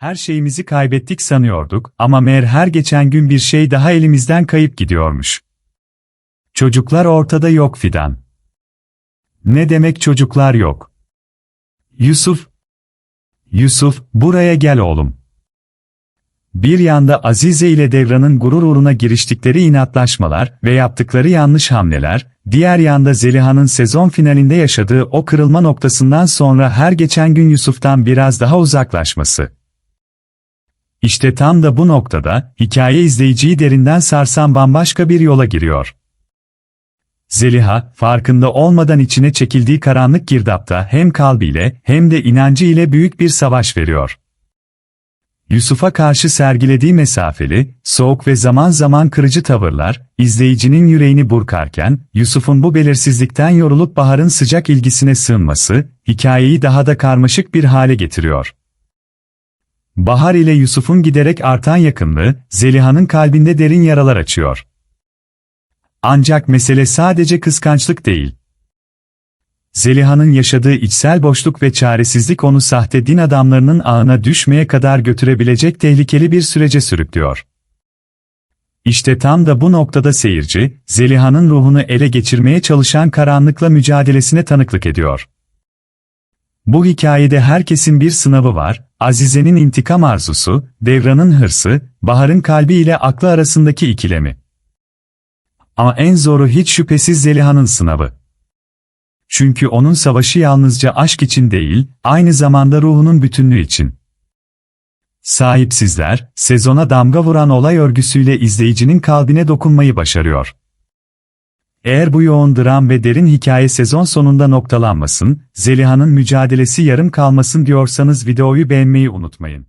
Her şeyimizi kaybettik sanıyorduk ama meğer her geçen gün bir şey daha elimizden kayıp gidiyormuş. Çocuklar ortada yok Fidan. Ne demek çocuklar yok? Yusuf. Yusuf, buraya gel oğlum. Bir yanda Azize ile Devran'ın gurur uğruna giriştikleri inatlaşmalar ve yaptıkları yanlış hamleler, diğer yanda Zeliha'nın sezon finalinde yaşadığı o kırılma noktasından sonra her geçen gün Yusuf'tan biraz daha uzaklaşması. İşte tam da bu noktada, hikaye izleyiciyi derinden sarsan bambaşka bir yola giriyor. Zeliha, farkında olmadan içine çekildiği karanlık girdapta hem kalbiyle hem de inancı ile büyük bir savaş veriyor. Yusuf'a karşı sergilediği mesafeli, soğuk ve zaman zaman kırıcı tavırlar, izleyicinin yüreğini burkarken, Yusuf'un bu belirsizlikten yorulup Bahar'ın sıcak ilgisine sığınması, hikayeyi daha da karmaşık bir hale getiriyor. Bahar ile Yusuf'un giderek artan yakınlığı, Zeliha'nın kalbinde derin yaralar açıyor. Ancak mesele sadece kıskançlık değil. Zeliha'nın yaşadığı içsel boşluk ve çaresizlik onu sahte din adamlarının ağına düşmeye kadar götürebilecek tehlikeli bir sürece sürüklüyor. İşte tam da bu noktada seyirci, Zeliha'nın ruhunu ele geçirmeye çalışan karanlıkla mücadelesine tanıklık ediyor. Bu hikayede herkesin bir sınavı var, Azize'nin intikam arzusu, Devran'ın hırsı, Bahar'ın kalbi ile aklı arasındaki ikilemi. Ama en zoru hiç şüphesiz Zeliha'nın sınavı. Çünkü onun savaşı yalnızca aşk için değil, aynı zamanda ruhunun bütünlüğü için. Sahipsizler, sezona damga vuran olay örgüsüyle izleyicinin kalbine dokunmayı başarıyor. Eğer bu yoğun dram ve derin hikaye sezon sonunda noktalanmasın, Zeliha'nın mücadelesi yarım kalmasın diyorsanız videoyu beğenmeyi unutmayın.